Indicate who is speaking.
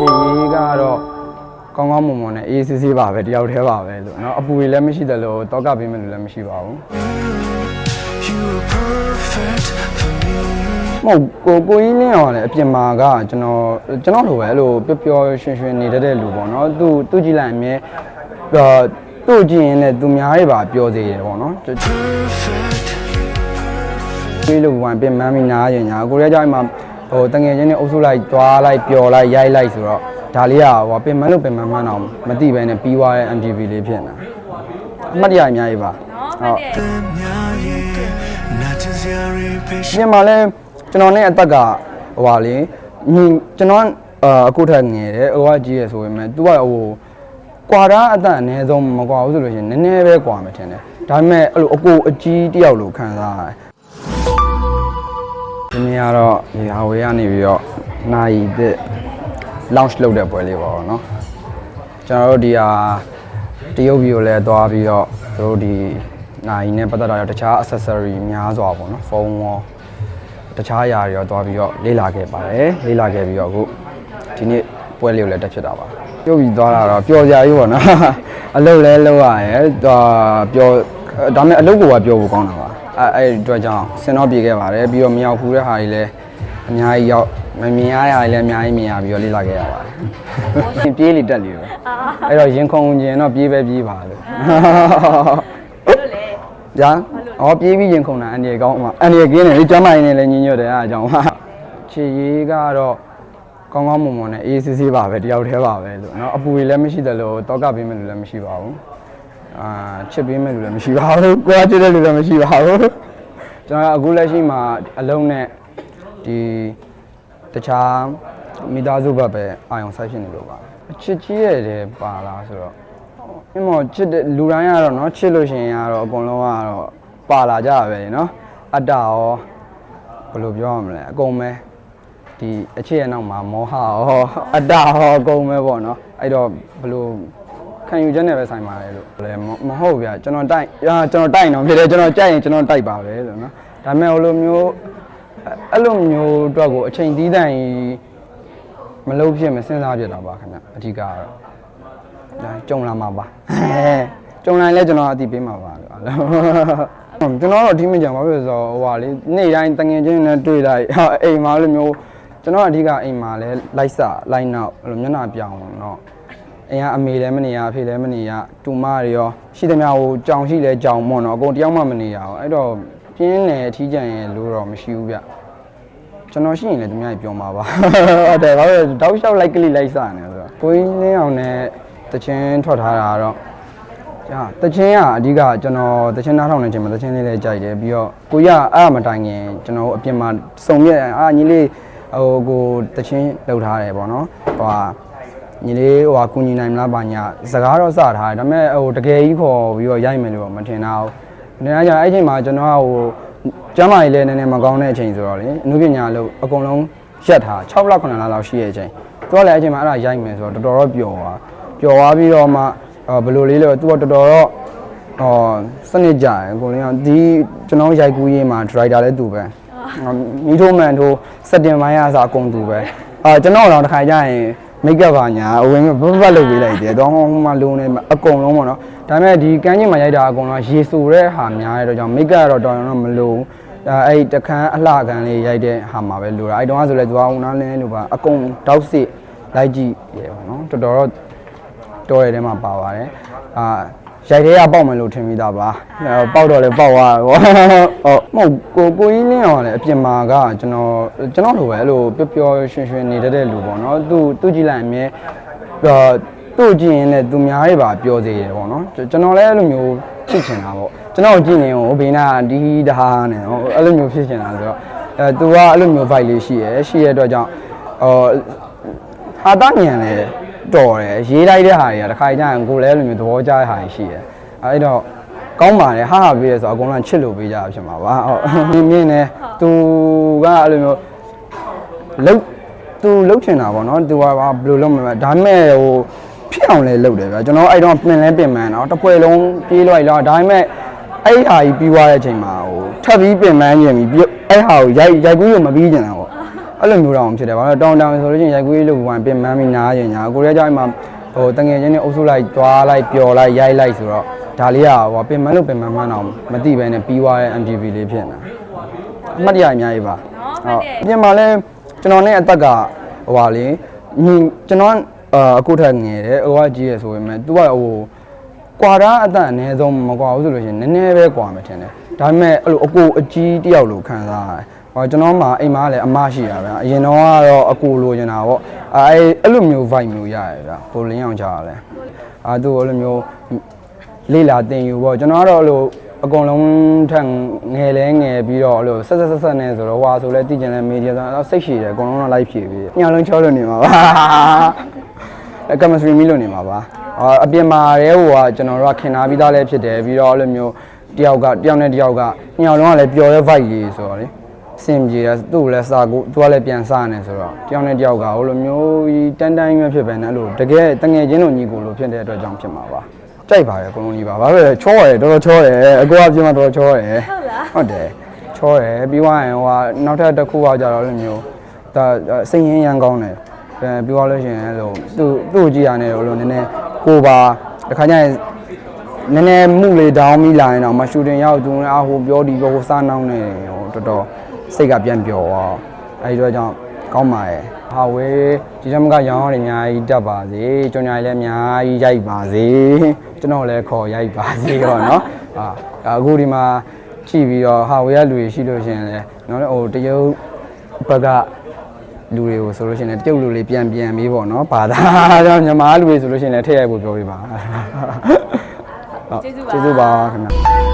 Speaker 1: ခြေရေးကတော့ကောင်းကောင်းမွန်မွန်နဲ့အေးဆေးဆေးပါပဲတယောက်တည်းပါပဲလို့เนาะအပူတွေလည်းမရှိသလိုတောကပေးမယ်လို့လည်းမရှိပါဘူး
Speaker 2: You were perfect for me.
Speaker 1: မဟုတ်ကိုကိုကြီးလင်းအောင်လည်းအပြင်မှာကကျွန်တော်ကျွန်တော်လိုပဲအဲ့လိုပျော်ပျော်ရွှင်ရွှင်နေတတ်တဲ့လူပေါ့နော်သူသူကြည့်လိုက်အမြဲအာသူ့ကြည့်ရင်လည်းသူများတွေပါပျော်စေတယ်ပေါ့နော်
Speaker 2: Perfect.
Speaker 1: ဒီလိုဝင်ပြင်မန်းပြီးနားရင်ညာကိုရဲကြောင့်မှ ဟိုတငယ်ချင်းတွေအုပ်စုလိုက်သွားလိုက်ပျော်လိုက်ရိုက်လိုက်ဆိုတော့ဒါလေးကဟိုပင်မန်းလို့ပင်မန်းမှန်းတော့မသိပဲနဲ့ပြီးသွားတဲ့ MTV လေးဖြစ်နေတာအမှတ်တရအများကြီးပါဟုတ်
Speaker 2: Then yeah, not to zero
Speaker 1: ဒီ
Speaker 2: patient.
Speaker 1: မှာလဲကျွန်တော်နဲ့အသက်ကဟိုပါလေညီကျွန်တော်အာအခုထက်ငယ်တယ်ဟိုကကြီးရဆိုပေမဲ့ तू ကဟိုကွာတာအသက်အနည်းဆုံးမကွာဘူးဆိုလို့ရှိရင်နည်းနည်းပဲကွာမယ်ထင်တယ်ဒါပေမဲ့အဲ့လိုအကိုအကြီးတယောက်လိုခံစားရတယ် ဒီနေ့ကတော့ဒီဟာဝေးကနေပြီးတော့နိုင်တဲ့ launch လုပ်တဲ့ပွဲလေးပါတော့เนาะကျွန်တော်တို့ဒီဟာတရုတ်ပြည်ကိုလည်းသွားပြီးတော့သူတို့ဒီနိုင်နဲ့ပတ်သက်တာရောတခြား accessory များစွာပေါ့နော်ဖုန်းရော တခြားအရာတွေရောသွားပြီးတော့လေ့လာခဲ့ပါတယ်လေ့လာခဲ့ပြီးတော့အခုဒီနေ့ပွဲလေးကိုလည်းတက်ဖြစ်တာပါပြုတ်ပြီးသွားတာတော့ပျော်စရာကြီးပေါ့နော် အလုပ်လဲလုပ်ရရဲဒါပျော်ဒါမဲ့အလုပ်ကိုကပျော်ဖို့ကောင်းတာပါ ါ အဲအဲ့ဒီအတွက်ကြောင့်စင်တော့ပြေခဲ့ပါတယ်ပြီးတော့မရောက်ဘူးတဲ့ဟာတွေလည်းအများကြီးရောက်မမြင်ရတဲ့ဟာတွေလည်းအများကြီးမြင်ရပြီးတော့လေ့လာခဲ့ရပါတယ် ပြေးလေတက်လေပဲအဲ့တော့ရင်ခုန်ကျင်တော့ပြေးပဲပြေးပါလို့
Speaker 3: လို့လေ
Speaker 1: ။ညာ။အော်ပြေးပြီးရင်ခုန်တာအန်ဒီကောင်းမှာအန်ဒီကင်းတယ်လေကျမ်းမာရင်လည်းညင်ညွတ်တယ်အားအကြောင်းပါ။ခြေရေးကတော့ကောင်းကောင်းမွန်မွန်နဲ့အေးဆေးဆေးပါပဲတယောက်တည်းပါပဲလို့เนาะအပူတွေလည်းမရှိသလိုတောကပေးမယ်လို့လည်းမရှိပါဘူး။ အာချစ်ပေးမယ်လို့လည်းမရှိပါဘူး။ကိုယ်ကချစ်တဲ့လူလည်းမရှိပါဘူး။ကျွန်တော်အခုလက်ရှိမှာအလုံးနဲ့ဒီတခြားမိသားစုဘက်ပဲအာရုံစိုက်ဖြစ်နေလို့ပါ။အချစ်ကြီးရတယ်ပါလားဆိုတော့ အင်းမောချစ်တဲ့လူတိုင်းကတော့เนาะချစ်လို့ရှိရင်ကတော့အကုန်လုံးကတော့ပါလာကြတာပဲเนาะအတ္တရောဘယ်လိုပြောရမလဲအကုန်ပဲဒီအချစ်ရဲ့နောက်မှာမောဟရောအတ္တရောအကုန်ပဲပေါ့เนาะအဲ့တော့ဘယ်လို ခံယူချက်နဲ့ပဲဆိုင်ပါတယ်လို့လည်းမဟုတ်ဗျာကျွန်တော်တိုက်ကျွန်တော်တိုက်တော့ဖြစ်တယ်ကျွန်တော်ကြိုက်ရင်ကျွန်တော်တိုက်ပါပဲဆိုနော်ဒါပေမဲ့ဟိုလိုမျိုးအဲ့လိုမျိုးအတွက်ကိုအချိန်သီးတိုင်မလုပ်ဖြစ်မစဉ်းစားဖြစ်တာပါခင်ဗျအဓိကကတော့ဒါကြုံလာမှာပါကြုံလာရင်လည်းကျွန်တော်အတိပေးမှာပါလို့ကျွန်တော်တော့အတိမကြံပါဘူးဆိုတော့ဟိုဟာလေနေ့တိုင်းတငင်ချင်းနဲ့တွေ့လိုက်ဟာအိမ်မှာလိုမျိုးကျွန်တော်အဓိကအိမ်မှာလဲလိုက်စလိုက်နောက်အဲ့လိုမျက်နှာပြောင်းတော့ အိမ်ကအမေလည်းမနေရအဖေလည်းမနေရတူမတွေရောရှိသမျှဟိုကြောင်ရှိလဲကြောင်မွန်တော့အကုန်တယောက်မှမနေရအောင်အဲ့တော့ပြင်းတယ်အထီးကျန်ရဲ့လို့တော့မရှိဘူးဗျကျွန်တော်ရှိရင်လည်းသူများကြီးပြောမှာပါဟုတ်တယ်ဘာလို့လဲတောက်လျှောက်လိုက်ကလေးလိုက်စနေဆိုတော့ကိုင်းလင်းအောင်နဲ့တချင်းထွက်ထားတာကတော့ဟာတချင်းကအဓိကကျွန်တော်တချင်းနားထောင်နေချိန်မှာတချင်းလေးလည်းကြိုက်တယ်ပြီးတော့ကိုရအဲ့အမတိုင်ခင်ကျွန်တော်အပြင်မှာစုံမြက်အာညီလေးဟိုကိုတချင်းလှုပ်ထားတယ်ပေါ့နော်ဟိုဟာ ညီလေးဟိုဟာကုညီနိုင်မလားပါညာစကားတော့စထားတယ်ဒါပေမဲ့ဟိုတကယ်ကြီးခေါ်ပြီးတော့ရိုက်မယ်လို့တော့မထင်တာဘူး။ဒါကြောင့်အဲ့ချိန်မှာကျွန်တော်ကဟိုကျမ်းမာရေးလည်းနည်းနည်းမကောင်းတဲ့အချိန်ဆိုတော့လေအနုပညာလို့အကုန်လုံးရက်ထား6လ9လလောက်ရှိတဲ့အချိန်သူကလည်းအဲ့ချိန်မှာအဲ့ဒါရိုက်မယ်ဆိုတော့တော်တော်တော့ပျော်သွားပျော်သွားပြီးတော့မှအော်ဘယ်လိုလေးလဲသူကတော်တော်တော့ဟောစနစ်ကြတယ်ကိုလည်းဒီကျွန်တော်ရိုက်ကူးရေးမှာဒရိုက်တာလည်းသူပဲမီထိုးမန်ထိုးစက်တင်ပိုင်းအစားအကုန်သူပဲအာကျွန်တော်တော့တစ်ခါကျရင် မိတ်ကပ်ပါညာအဝင်ဘဘဘလုပ်ပေးလိုက်တယ်တော့ဟိုမှာလုံးနေအကုန်လုံးပေါ့နော်ဒါပေမဲ့ဒီကန်းချင်းမှာရိုက်တာအကုန်လုံးရေဆူတဲ့ဟာများတဲ့တော့ကြောင့်မိတ်ကပ်ကတော့တော်တော်တော့မလို့အဲအဲ့တခန်းအလှကန်လေးရိုက်တဲ့ဟာမှာပဲလိုတာအဲ့တုန်းကဆိုလဲသူကဦးနားလင်းလို့ပါအကုန်တောက်စစ်လိုက်ကြည့်ရေပေါ့နော်တော်တော်တော့တော်ရဲထဲမှာပါပါတယ်အာ ရိုက်သေးရပေါက်မယ်လို့ထင်မိတာပါအဲပေါက်တော့လည်းပေါက်သွားတယ်ပေါ့ဟုတ်မဟုတ်ကိုကိုကြီးလင်းအောင်လည်းအပြင်မှာကကျွန်တော်ကျွန်တော်လိုပဲအဲ့လိုပျော်ပျော်ရွှင်ရွှင်နေတတ်တဲ့လူပေါ့နော်သူသူကြည့်လိုက်အမြဲအာသူ့ကြည့်ရင်လည်းသူများတွေပါပျော်စေတယ်ပေါ့နော်ကျွန်တော်လည်းအဲ့လိုမျိုးဖြစ်ချင်တာပေါ့ကျွန်တော်ကြည့်နေဟိုဘေးနာဒီတဟားနဲ့ဟိုအဲ့လိုမျိုးဖြစ်ချင်တာဆိုတော့အဲသူကအဲ့လိုမျိုး vibe လေးရှိရယ်ရှိရတဲ့အတွက်ကြောင့်ဟိုဟာတာညံလဲ တော်တယ်ရေးလိုက်တဲ့ဟာတွေကတစ်ခါကျရင်ကိုယ်လည်းအဲ့လိုမျိုးသဘောကျတဲ့ဟာတွေရှိတယ်အဲ့တော့ကောင်းပါတယ်ဟာဟာပေးရဆိုအကုန်လုံးချစ်လို့ပေးကြတာဖြစ်မှာပါဟုတ်မြင်မြင်နေသူကအဲ့လိုမျိုးလုတ်သူလုတ်ချင်တာပေါ့နော်သူကဘယ်လိုလုပ်မလဲဒါပေမဲ့ဟိုဖြစ်အောင်လဲလုတ်တယ်ဗျာကျွန်တော်အဲ့တော့ပင်လဲပင်မှန်းတော့တစ်ပွဲလုံးပြေးလိုက်တော့ဒါပေမဲ့အဲ့ဟာကြီးပြီးသွားတဲ့အချိန်မှာဟိုထပ်ပြီးပင်မှန်းခြင်းပြီးအဲ့ဟာကိုရိုက်ရိုက်ကူးလို့မပြီးကျင်တာပေါ့ အဲ့လိုမျိုးတော့ဖြစ်တယ်ဘာလို့လဲတောင်းတောင်းဆိုလို့ရှိရင်ရိုက်ကူးရေးလုပ်ပြီးပြင်မန်းပြီးနားရင်ညာကိုရီးယားကြောင့်မှဟိုတငယ်ချင်းတွေအုပ်စုလိုက်သွားလိုက်ပျော်လိုက်ရိုက်လိုက်ဆိုတော့ဒါလေးကဟိုပြင်မန်းလို့ပြင်မန်းမှန်းတော့မသိဘဲနဲ့ပြီးသွားတဲ့ MTV လေးဖြစ်နေတာအမှတ်တရအများကြီးပါဟုတ်ပြင်မှာလဲကျွန်တော်နဲ့အသက်ကဟိုပါလေညီကျွန်တော်အာအခုထက်ငယ်တယ်ဟိုကကြီးရဆိုပေမဲ့ तू ကဟိုကွာတာအတန်အနည်းဆုံးမကွာဘူးဆိုလို့ရှိရင်နည်းနည်းပဲကွာမှထင်တယ်ဒါပေမဲ့အဲ့လိုအကိုအကြီးတယောက်လိုခံစားရတယ် ဟောကျွန်တော်မှအိမ်မှာလည်းအမရှိတာဗျာအရင်တော့ကတော့အကိုလိုချင်တာပေါ့အဲအဲ့လိုမျိုး vibe မျိုးရတယ်ဗျာကိုလင်းအောင်ချရလဲအာသူအဲ့လိုမျိုးလေးလာတင်ယူပေါ့ကျွန်တော်ကတော့အဲ့လိုအကုန်လုံးထက်ငယ်လဲငယ်ပြီးတော့အဲ့လိုဆက်ဆက်ဆက်ဆက်နေဆိုတော့ဟွာဆိုလဲတည်ကျင်လဲမေးကြဆိုတော့စိတ်ရှည်တယ်အကုန်လုံးတော့ live ဖြည့်ပြီးညလုံးချောလို့နေမှာပါအဲ chemistry မိလို့နေမှာပါအာအပြင်မှာရဲဟိုကကျွန်တော်တို့ကခင်ထားပြီးသားလည်းဖြစ်တယ်ပြီးတော့အဲ့လိုမျိုးတယောက်ကတယောက်နဲ့တယောက်ကညောင်လုံးကလည်းပျော်တဲ့ vibe ကြီးဆိုတော့လေ စင်ပြေတယ်သူ့ကိုလည်းစာကိုသူကလည်းပြန်စားနေဆိုတော့တယောက်နဲ့တယောက်ကဟိုလိုမျိုးကြီးတန်းတန်းကြီးပဲဖြစ်ပဲနဲ့အဲ့လိုတကယ်တငယ်ချင်းလိုညီကိုလိုဖြစ်တဲ့အတွက်ကြောင့်ဖြစ်မှာပါကြိုက်ပါတယ်အကုန်လုံးကြီးပါဘာဖြစ်လဲချောတယ်တော်တော်ချောတယ်အကိုကပြင်မှာတော်တော်ချောတယ်ဟုတ်လားဟုတ်တယ်ချောတယ်ပြီးသွားရင်ဟိုကနောက်ထပ်တစ်ခုကကြတော့အဲ့လိုမျိုးဒါစိတ်ရင်းရမ်းကောင်းတယ်အဲပြောရလို့ရှိရင်အဲ့လိုသူ့သူ့ကိုကြည့်ရတယ်လို့နည်းနည်းကိုပါတခါကျရင်နည်းနည်းမှုလေးဒေါင်းမိလာရင်တော့မရှူတင်ရောက်သူလည်းအဟိုပြောဒီပြောဟိုစားနှောင်းနေဟိုတော်တော် စိတ်ကပြန်ပျော်သွားအဲဒီတော့ကြောင့်ကောင်းပါရဲ့ဟာဝဲဒီတမကရောင်းရအများကြီးတက်ပါစေကျွန်ညာလည်းအများကြီးရိုက်ပါစေကျွန်တော်လည်းခေါ်ရိုက်ပါစေပေါ့နော်အာအခုဒီမှာကြည့်ပြီးတော့ဟာဝဲကလူတွေရှိလို့ရှင်လဲနော်ဟိုတရုတ်ဘက်ကလူတွေကိုဆိုလို့ရှင်လဲတရုတ်လူတွေပြန်ပြန်ပြီးပေါ့နော်ဘာသာကြောင့်မြန်မာလူတွေဆိုလို့ရှင်လဲထည့်ရိုက်ဖို့ပြောပြပါဟုတ်ကျေးဇူးပါခင်ဗျာ